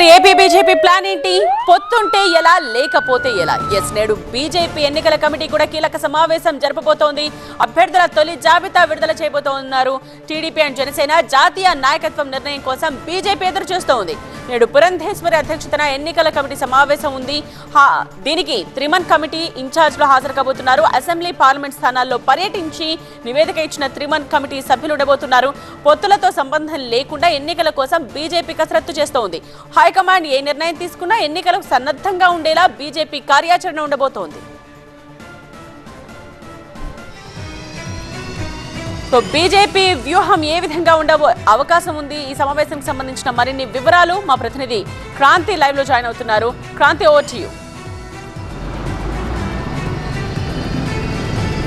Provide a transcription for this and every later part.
మరి AP BJP plan ఏంటి? పొత్తుంటే ఎలా లేకపోతే ఎలా? ఎస్ నేడు బీజేపీ ఎన్నికల కమిటీ కూడా కీలక సమావేశం జరపబోతోంది. అభ్యర్థుల తొలి జాబితా విడుదల చేయబోతున్నారు. టీడీపీ అండ్ జనసేన జాతీయ నాయకత్వం నిర్ణయం కోసం బీజేపీ ఎదురు చూస్తోంది. నేడు పురంధేశ్వరి అధ్యక్షతన ఎన్నికల కమిటీ సమావేశం ఉంది. దీనికి త్రిమన్ కమిటీ ఇన్ఛార్జ్లు హాజరు కాబోతున్నారు అసెంబ్లీ పార్లమెంట్ స్థానాల్లో పర్యటించి నివేదిక ఇచ్చిన త్రిమన్ కమిటీ సభ్యులు ఉండబోతున్నారు పొత్తులతో సంబంధం లేకుండా ఎన్నికల కోసం బీజేపీ కసరత్తు చేస్తోంది. హైకమాండ్ ఏ నిర్ణయం తీసుకున్నా ఎన్నికలకు సన్నద్ధంగా ఉండేలా బీజేపీ కార్యాచరణ ఉండబోతోంది. సో బీజేపీ వ్యూహం ఏ విధంగా ఉండబో అవకాశం ఉంది? ఈ సమావేశం సంబంధించిన మరిన్ని వివరాలు మా ప్రతినిధి క్రాంతి లైవ్లో జాయిన్ అవుతున్నారు. Kranthi over to you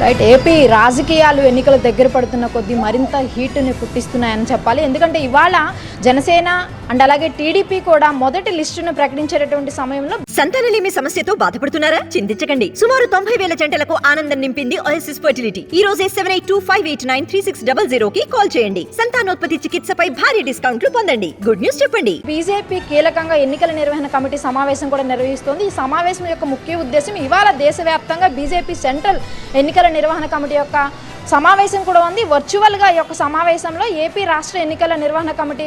right AP రాజకీయాలు ఎన్నికలు దగ్గర పడుతున్న కొద్దీ మరింత హీట్ని పుట్టిస్తున్నాయని చెప్పాలి. ఎందుకంటే ఇవాళ జనసేన అండ్ అలాగే టీడీపీ కూడా మొదటి లిస్టును ప్రకటించేటటువంటి సమయంలో సంతానలేమి సమస్యతో బాధపడుతున్నారా? చింతించకండి. సుమారు తొంభై వేల జంటలకు ఆనందం నింపింది ఓఎస్ఎస్ ఫర్టిలిటీ ఈ రోజే seven eight two five eight nine three six double zero కి కాల్ చేయండి. సంతానోత్పత్తి చికిత్సపై భారీ డిస్కౌంట్లు పొందండి. గుడ్ న్యూస్ చెప్పండి. బీజేపీ కీలకంగా ఎన్నికల నిర్వహణ కమిటీ సమావేశం కూడా నిర్వహిస్తోంది. ఈ సమావేశం యొక్క ముఖ్య ఉద్దేశం ఇవాళ దేశవ్యాప్తంగా బీజేపీ సెంట్రల్ ఎన్నికల నిర్వహణ కమిటీ యొక్క సమావేశం కూడా ఉంది. వర్చువల్గా ఈ యొక్క సమావేశంలో ఏపీ రాష్ట్ర ఎన్నికల నిర్వహణ కమిటీ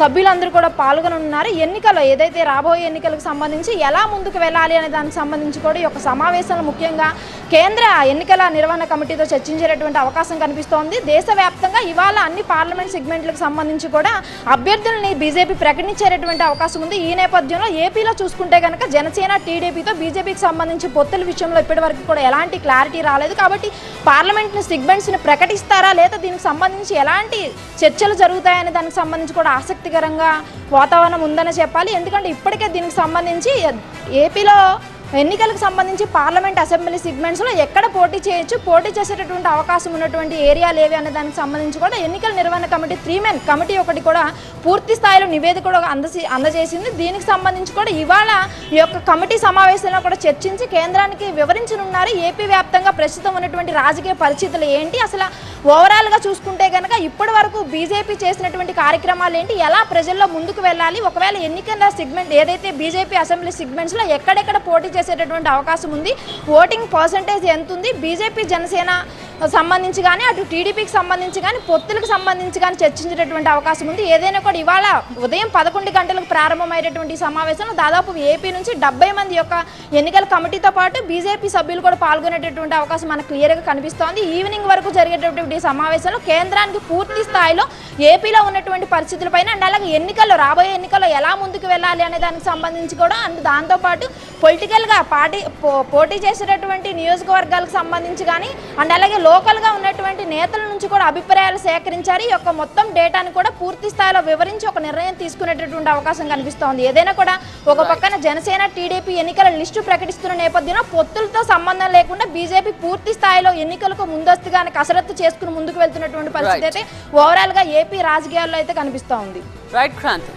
సభ్యులందరూ కూడా పాల్గొనున్నారు. ఎన్నికలు ఏదైతే రాబోయే ఎన్నికలకు సంబంధించి ఎలా ముందుకు వెళ్ళాలి అనే దానికి సంబంధించి కూడా ఈ యొక్క సమావేశంలో ముఖ్యంగా కేంద్ర ఎన్నికల నిర్వహణ కమిటీతో చర్చించేటటువంటి అవకాశం కనిపిస్తోంది. దేశవ్యాప్తంగా ఇవాళ అన్ని పార్లమెంట్ సెగ్మెంట్లకు సంబంధించి కూడా అభ్యర్థుల్ని బీజేపీ ప్రకటించేటటువంటి అవకాశం ఉంది. ఈ నేపథ్యంలో ఏపీలో చూసుకుంటే కనుక జనసేన టీడీపీతో బీజేపీకి సంబంధించి పొత్తుల విషయంలో ఇప్పటివరకు కూడా ఎలాంటి క్లారిటీ రాలేదు. కాబట్టి పార్లమెంట్ని సెగ్మెంట్ సెగ్మెంట్స్ని ప్రకటిస్తారా లేదా దీనికి సంబంధించి ఎలాంటి చర్చలు జరుగుతాయని దానికి సంబంధించి కూడా ఆసక్తికరంగా వాతావరణం ఉందని చెప్పాలి. ఎందుకంటే ఇప్పటికే దీనికి సంబంధించి ఏపీలో ఎన్నికలకు సంబంధించి పార్లమెంట్ అసెంబ్లీ సిగ్మెంట్స్లో ఎక్కడ పోటీ చేయొచ్చు పోటీ చేసేటటువంటి అవకాశం ఉన్నటువంటి ఏరియాలు ఏవి అనే దానికి సంబంధించి కూడా ఎన్నికల నిర్వహణ కమిటీ త్రీ మెన్ కమిటీ ఒకటి కూడా పూర్తి స్థాయిలో నివేదిక కూడా అందసి అందజేసింది. దీనికి సంబంధించి కూడా ఇవాళ ఈ యొక్క కమిటీ సమావేశంలో కూడా చర్చించి కేంద్రానికి వివరించనున్నారు. ఏపీ వ్యాప్తంగా ప్రస్తుతం ఉన్నటువంటి రాజకీయ పరిస్థితులు ఏంటి? అసలు ఓవరాల్గా చూసుకుంటే కనుక ఇప్పటి వరకు బీజేపీ చేసినటువంటి కార్యక్రమాలు ఏంటి? ఎలా ప్రజల్లో ముందుకు వెళ్ళాలి? ఒకవేళ ఎన్నికల సిగ్మెంట్ ఏదైతే బీజేపీ అసెంబ్లీ సిగ్మెంట్స్లో ఎక్కడెక్కడ పోటీ చేసేటటువంటి అవకాశం ఉంది. ఓటింగ్ పర్సంటేజ్ ఎంత ఉంది బీజేపీ జనసేన సంబంధించి కానీ అటు టీడీపీకి సంబంధించి కానీ పొత్తులకు సంబంధించి కానీ చర్చించేటటువంటి అవకాశం ఉంది. ఏదైనా కూడా ఇవాళ ఉదయం పదకొండు గంటలకు ప్రారంభమైనటువంటి సమావేశంలో దాదాపు ఏపీ నుంచి డెబ్బై మంది యొక్క ఎన్నికల కమిటీతో పాటు బీజేపీ సభ్యులు కూడా పాల్గొనేటటువంటి అవకాశం మనకు క్లియర్గా కనిపిస్తోంది. ఈవినింగ్ వరకు జరిగేటటువంటి సమావేశంలో కేంద్రానికి పూర్తి స్థాయిలో ఏపీలో ఉన్నటువంటి పరిస్థితులపైన అండ్ అలాగే ఎన్నికల్లో రాబోయే ఎన్నికల్లో ఎలా ముందుకు వెళ్ళాలి అనే దానికి సంబంధించి కూడా అండ్ దాంతోపాటు పొలిటికల్గా పార్టీ పో- పోటీ చేసేటటువంటి నియోజకవర్గాలకు సంబంధించి కానీ అండ్ అలాగే లోకల్గా ఉన్నటువంటి నేతల నుంచి కూడా అభిప్రాయాలు సేకరించారు. ఈ యొక్క మొత్తం డేటాను కూడా పూర్తి స్థాయిలో వివరించి ఒక నిర్ణయం తీసుకునేటటువంటి అవకాశం కనిపిస్తోంది. ఏదైనా కూడా ఒక పక్కన జనసేన టీడీపీ ఎన్నికల లిస్టు ప్రకటిస్తున్న నేపథ్యంలో పొత్తులతో సంబంధం లేకుండా బీజేపీ పూర్తి స్థాయిలో ఎన్నికలకు ముందస్తుగానే కసరత్తు చేసుకుని ముందుకు వెళ్తున్నటువంటి పరిస్థితి. అయితే ఓవరాల్గా ఏపీ రాజకీయాల్లో అయితే కనిపిస్తోంది. రైట్ క్రాంతి